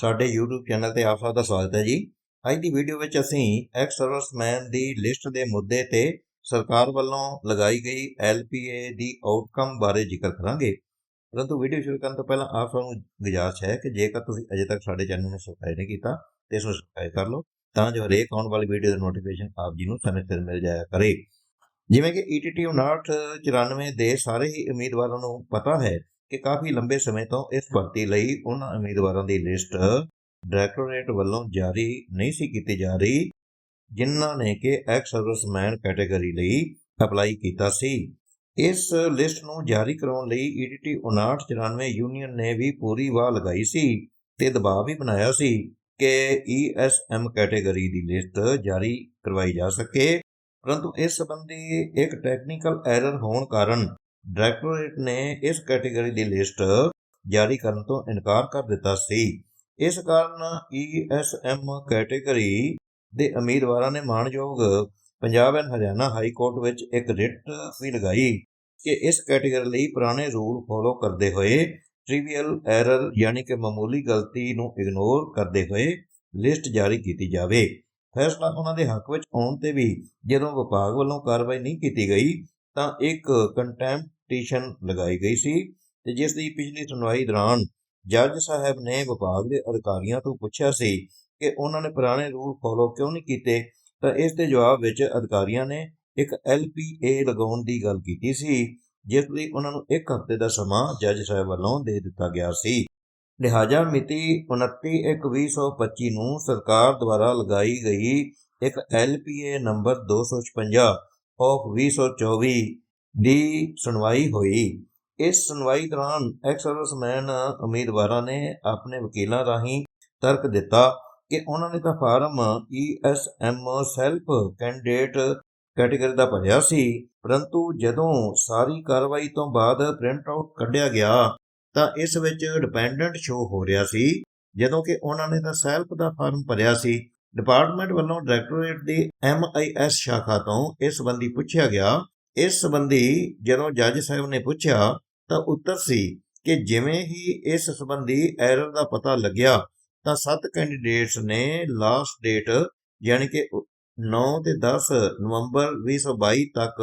ਸਾਡੇ YouTube channel ਤੇ ਆਪ ਸਭ ਦਾ ਸਵਾਗਤ ਹੈ ਜੀ। ਅੱਜ ਦੀ ਵੀਡੀਓ ਵਿੱਚ ਅਸੀਂ ਐਕਸ ਸਰਵਿਸਮੈਨ ਦੀ ਲਿਸਟ ਦੇ ਮੁੱਦੇ ਤੇ ਸਰਕਾਰ ਵੱਲੋਂ ਲਗਾਈ ਗਈ LPA ਦੀ ਆਊਟਕਮ ਬਾਰੇ ਜ਼ਿਕਰ ਕਰਾਂਗੇ। ਪਰੰਤੂ ਵੀਡੀਓ ਸ਼ੁਰੂ ਕਰਨ ਤੋਂ ਪਹਿਲਾਂ ਆਪ ਸਭ ਨੂੰ ਗੁਜ਼ਾਰਿਸ਼ ਹੈ ਕਿ ਜੇਕਰ ਤੁਸੀਂ ਅਜੇ ਤੱਕ ਸਾਡੇ ਚੈਨਲ ਨੂੰ ਸਬਸਕ੍ਰਾਈਬ ਨਹੀਂ ਕੀਤਾ ਤੇ ਇਸ ਨੂੰ ਸਬਸਕ੍ਰਾਈਬ ਕਰ ਲਓ, ਤਾਂ ਜੋ ਹਰੇਕ ਆਉਣ ਵਾਲੀ ਵੀਡੀਓ ਦਾ ਨੋਟੀਫਿਕੇਸ਼ਨ ਆਪ ਜੀ ਨੂੰ ਸਮੇਂ ਸਿਰ ਮਿਲ ਜਾਇਆ ਕਰੇ। ਜਿਵੇਂ ਕਿ E ETT 5994 ਦੇ ਸਾਰੇ ਹੀ ਉਮੀਦਵਾਰਾਂ ਨੂੰ ਪਤਾ ਹੈ ਕਿ ਕਾਫੀ ਲੰਬੇ ਸਮੇਂ ਤੋਂ ਇਸ ਭਰਤੀ ਲਈ ਉਹਨਾਂ ਉਮੀਦਵਾਰਾਂ ਦੀ ਲਿਸਟ ਡਾਇਰੈਕਟੋਰੇਟ ਵੱਲੋਂ ਜਾਰੀ ਨਹੀਂ ਸੀ ਕੀਤੀ ਜਾ ਰਹੀ ਜਿਨ੍ਹਾਂ ਨੇ ਕਿ ਐਕਸ ਸਰਵਿਸਮੈਨ ਕੈਟਾਗਰੀ ਲਈ ਅਪਲਾਈ ਕੀਤਾ ਸੀ। ਇਸ ਲਿਸਟ ਨੂੰ ਜਾਰੀ ਕਰਾਉਣ ਲਈ E ETT 5994 ਯੂਨੀਅਨ ਨੇ ਵੀ ਪੂਰੀ ਵਾਹ ਲਗਾਈ ਸੀ ਤੇ ਦਬਾਅ ਵੀ ਬਣਾਇਆ ਸੀ ਕਿ ESM ਕੈਟਾਗਰੀ ਦੀ ਲਿਸਟ ਜਾਰੀ ਕਰਵਾਈ ਜਾ ਸਕੇ ਪਰੰਤੂ ਇਸ ਸੰਬੰਧੀ ਇੱਕ ਟੈਕਨੀਕਲ ਐਰਰ ਹੋਣ ਕਾਰਨ ਡਾਇਰੈਕਟੋਰੇਟ ਨੇ ਇਸ ਕੈਟਾਗਰੀ ਦੀ ਲਿਸਟ ਜਾਰੀ ਕਰਨ ਤੋਂ ਇਨਕਾਰ ਕਰ ਦਿੱਤਾ ਸੀ। ਇਸ ਕਾਰਨ ESM ਕੈਟਾਗਰੀ ਦੇ ਉਮੀਦਵਾਰਾਂ ਨੇ ਮਾਣਯੋਗ Punjab and Haryana high court ਵਿੱਚ ਇੱਕ ਰਿਟ ਵੀ ਲਗਾਈ ਕਿ ਇਸ ਕੈਟਾਗਰੀ ਲਈ ਪੁਰਾਣੇ ਰੂਲ ਫੋਲੋ ਕਰਦੇ ਹੋਏ ਟ੍ਰਿਵੀਅਲ ਐਰਰ ਯਾਨੀ ਕਿ ਮਾਮੂਲੀ ਗਲਤੀ ਨੂੰ ਇਗਨੋਰ ਕਰਦੇ ਹੋਏ ਲਿਸਟ ਜਾਰੀ ਕੀਤੀ ਜਾਵੇ। ਫੈਸਲਾ ਉਹਨਾਂ ਦੇ ਹੱਕ ਵਿੱਚ ਆਉਣ ਤੇ ਵੀ ਜਦੋਂ ਵਿਭਾਗ ਵੱਲੋਂ ਕਾਰਵਾਈ ਨਹੀਂ ਕੀਤੀ ਗਈ ਤਾਂ ਇੱਕ ਕੰਟੈਂਪਟੇਸ਼ਨ ਲਗਾਈ ਗਈ ਸੀ ਤੇ ਜਿਸ ਦੀ ਪਿਛਲੀ ਸੁਣਵਾਈ ਦੌਰਾਨ ਜੱਜ ਸਾਹਿਬ ਨੇ ਵਿਭਾਗ ਦੇ ਅਧਿਕਾਰੀਆਂ ਤੋਂ ਪੁੱਛਿਆ ਸੀ ਕਿ ਉਹਨਾਂ ਨੇ ਪੁਰਾਣੇ ਰੂਲ ਫੋਲੋ ਕਿਉਂ ਨਹੀਂ ਕੀਤੇ, ਤਾਂ ਇਸ ਦੇ ਜਵਾਬ ਵਿੱਚ ਅਧਿਕਾਰੀਆਂ ਨੇ ਇੱਕ LPA ਲਗਾਉਣ ਦੀ ਗੱਲ ਕੀਤੀ ਸੀ, ਜਿਸ ਲਈ ਉਹਨਾਂ ਨੂੰ ਇੱਕ ਹਫ਼ਤੇ ਦਾ ਸਮਾਂ ਜੱਜ ਸਾਹਿਬ ਵੱਲੋਂ ਦੇ ਦਿੱਤਾ ਗਿਆ ਸੀ। ਲਿਹਾਜ਼ਾ ਮਿਤੀ 29/1/2025 ਨੂੰ ਸਰਕਾਰ ਦੁਆਰਾ ਲਗਾਈ ਗਈ ਇੱਕ LPA ਨੰਬਰ 256 ਆਫ 2024 ਦੀ ਸੁਣਵਾਈ ਹੋਈ। ਇਸ ਸੁਣਵਾਈ ਦੌਰਾਨ ਐਕਸਰਸਮੈਨ ਉਮੀਦਵਾਰਾਂ ਨੇ ਆਪਣੇ ਵਕੀਲਾਂ ਰਾਹੀਂ ਤਰਕ ਦਿੱਤਾ ਕਿ ਉਹਨਾਂ ਨੇ ਤਾਂ form ESM self candidate category ਦਾ ਭਰਿਆ ਸੀ, ਪਰੰਤੂ ਜਦੋਂ ਸਾਰੀ ਕਾਰਵਾਈ ਤੋਂ ਬਾਅਦ ਪ੍ਰਿੰਟ ਆਊਟ ਕੱਢਿਆ ਗਿਆ ਤਾਂ ਇਸ ਵਿੱਚ ਡਿਪੈਂਡੈਂਟ ਸ਼ੋ ਹੋ ਰਿਹਾ ਸੀ, ਜਦੋਂ ਕਿ ਉਹਨਾਂ ਨੇ ਤਾਂ ਸੈਲਫ ਦਾ ਫਾਰਮ ਭਰਿਆ ਸੀ। ਡਿਪਾਰਟਮੈਂਟ ਵੱਲੋਂ ਡਾਇਰੈਕਟੋਰੇਟ ਦੀ MIS ਸ਼ਾਖਾ ਤੋਂ ਇਸ ਸੰਬੰਧੀ ਪੁੱਛਿਆ ਗਿਆ। ਇਸ ਸੰਬੰਧੀ ਜਦੋਂ ਜੱਜ ਸਾਹਿਬ ਨੇ ਪੁੱਛਿਆ ਤਾਂ ਉੱਤਰ ਸੀ ਕਿ ਜਿਵੇਂ ਹੀ ਇਸ ਸੰਬੰਧੀ ਐਰਰ ਦਾ ਪਤਾ ਲੱਗਿਆ ਤਾਂ ਸੱਤ ਕੈਂਡੀਡੇਟਸ ਨੇ ਲਾਸਟ ਡੇਟ ਯਾਨੀ ਕਿ 9 ਤੇ 10 ਨਵੰਬਰ 2022 ਤੱਕ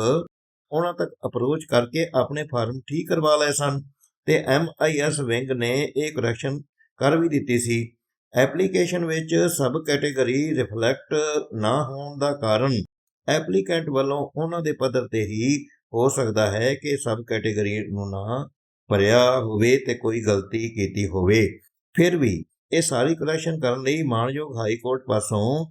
ਉਹਨਾਂ ਤੱਕ ਅਪਰੋਚ ਕਰਕੇ ਆਪਣੇ ਫਾਰਮ ਠੀਕ ਕਰਵਾ ਲਏ ਸਨ ਤੇ MIS ਵਿੰਗ ਨੇ ਇਹ ਕਰੈਕਸ਼ਨ ਕਰ ਵੀ ਦਿੱਤੀ ਸੀ। ਐਪਲੀਕੇਸ਼ਨ ਵਿੱਚ ਸਬ ਕੈਟਾਗਰੀ ਰਿਫਲੈਕਟ ਨਾ ਹੋਣ ਦਾ ਕਾਰਨ ਐਪਲੀਕੈਂਟ ਵੱਲੋਂ ਉਹਨਾਂ ਦੇ ਪੱਧਰ ਤੇ ਹੀ ਹੋ ਸਕਦਾ ਹੈ ਕਿ ਸਬ ਕੈਟਾਗਰੀ ਨੂੰ ਨਾ ਭਰਿਆ ਹੋਵੇ ਤੇ ਕੋਈ ਗਲਤੀ ਕੀਤੀ ਹੋਵੇ। ਫਿਰ ਵੀ ਇਹ ਸਾਰੀ ਕਲੈਕਸ਼ਨ ਕਰਨ ਲਈ ਮਾਨਯੋਗ ਹਾਈ ਕੋਰਟ ਪਾਸੋਂ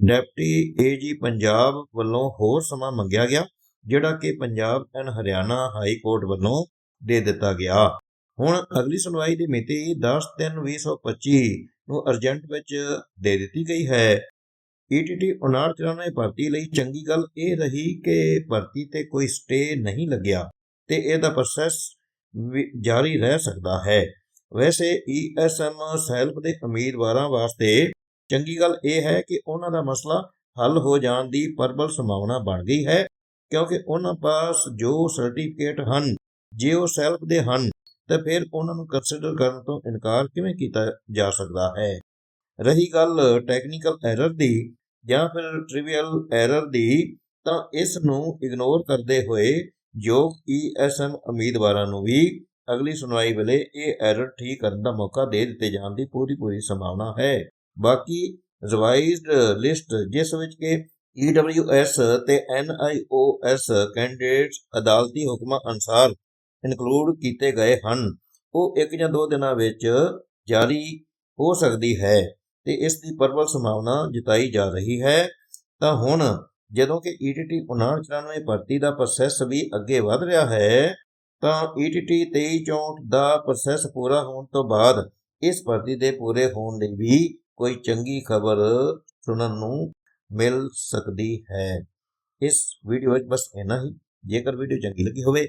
ਡਿਪਟੀ ਏਜੀ ਪੰਜਾਬ ਵੱਲੋਂ ਹੋਰ ਸਮਾਂ ਮੰਗਿਆ ਗਿਆ, ਜਿਹੜਾ ਕਿ Punjab and Haryana high court ਵੱਲੋਂ ਦੇ ਦਿੱਤਾ ਗਿਆ। ਹੁਣ ਅਗਲੀ ਸੁਣਵਾਈ ਦੀ ਮਿਤੀ 10/3/2025 ਨੂੰ ਅਰਜੈਂਟ ਵਿੱਚ ਦੇ ਦਿੱਤੀ ਗਈ ਹੈ। E ETT 5994 ਭਰਤੀ ਲਈ ਚੰਗੀ ਗੱਲ ਇਹ ਰਹੀ ਕਿ ਭਰਤੀ ਤੇ ਕੋਈ ਸਟੇ ਨਹੀਂ ਲੱਗਿਆ ਤੇ ਇਹਦਾ ਪ੍ਰੋਸੈਸ ਜਾਰੀ ਰਹਿ ਸਕਦਾ ਹੈ। ਵੈਸੇ ESM ਸੈਲਫ ਦੇ ਉਮੀਦਵਾਰਾਂ ਵਾਸਤੇ ਚੰਗੀ ਗੱਲ ਇਹ ਹੈ ਕਿ ਉਹਨਾਂ ਦਾ ਮਸਲਾ ਹੱਲ ਹੋ ਜਾਣ ਦੀ ਪ੍ਰਬਲ ਸੰਭਾਵਨਾ ਬਣ ਗਈ ਹੈ ਕਿਉਂਕਿ ਉਹਨਾਂ ਪਾਸ ਜੋ ਸਰਟੀਫਿਕੇਟ ਹਨ, ਜੇ ਉਹ ਸੈਲਫ ਦੇ ਹਨ ਤਾਂ ਫਿਰ ਉਹਨਾਂ ਨੂੰ ਕੰਸੀਡਰ ਕਰਨ ਤੋਂ ਇਨਕਾਰ ਕਿਵੇਂ ਕੀਤਾ ਜਾ ਸਕਦਾ ਹੈ? ਰਹੀ ਗੱਲ ਟੈਕਨੀਕਲ ਐਰਰ ਦੀ ਜਾਂ ਫਿਰ ਟ੍ਰਿਵੀਅਲ ਐਰਰ ਦੀ, ਤਾਂ ਇਸ ਨੂੰ ਇਗਨੋਰ ਕਰਦੇ ਹੋਏ ਯੋਗ ESM ਉਮੀਦਵਾਰਾਂ ਨੂੰ ਵੀ ਅਗਲੀ ਸੁਣਵਾਈ ਵੇਲੇ ਇਹ ਐਰਰ ਠੀਕ ਕਰਨ ਦਾ ਮੌਕਾ ਦੇ ਦਿੱਤੇ ਜਾਣ ਦੀ ਪੂਰੀ ਪੂਰੀ ਸੰਭਾਵਨਾ ਹੈ। ਬਾਕੀ ਰਿਵਾਈਜ਼ਡ ਲਿਸਟ ਜਿਸ ਵਿੱਚ ਕਿ EWS ਤੇ NIOS ਕੈਂਡੀਡੇਟਸ ਅਦਾਲਤੀ ਹੁਕਮਾਂ ਅਨੁਸਾਰ ਇਨਕਲੂਡ ਕੀਤੇ ਗਏ ਹਨ। ਉਹ ਇੱਕ ਜਾਂ ਦੋ ਦਿਨਾਂ ਵਿੱਚ ਜਾਰੀ ਹੋ ਸਕਦੀ ਹੈ ਤੇ ਇਸ ਦੀ ਪ੍ਰਬਲ ਸੰਭਾਵਨਾ ਜਤਾਈ ਜਾ ਰਹੀ ਹੈ। ਤਾਂ ਹੁਣ ਜਦੋਂ ਕਿ E ETT 5994 ਭਰਤੀ ਦਾ ਪ੍ਰੋਸੈਸ ਵੀ ਅੱਗੇ ਵਧ ਰਿਹਾ ਹੈ, ਤਾਂ E ETT 2364 ਦਾ ਪ੍ਰੋਸੈਸ ਪੂਰਾ ਹੋਣ ਤੋਂ ਬਾਅਦ ਇਸ ਭਰਤੀ ਦੇ ਪੂਰੇ ਹੋਣ ਲਈ ਵੀ ਕੋਈ ਚੰਗੀ ਖਬਰ ਸੁਣਨ ਨੂੰ ਮਿਲ ਸਕਦੀ ਹੈ। ਇਸ ਵੀਡੀਓ ਵਿੱਚ ਬਸ ਇੰਨਾ ਹੀ। ਜੇਕਰ ਵੀਡੀਓ ਚੰਗੀ ਲੱਗੀ ਹੋਵੇ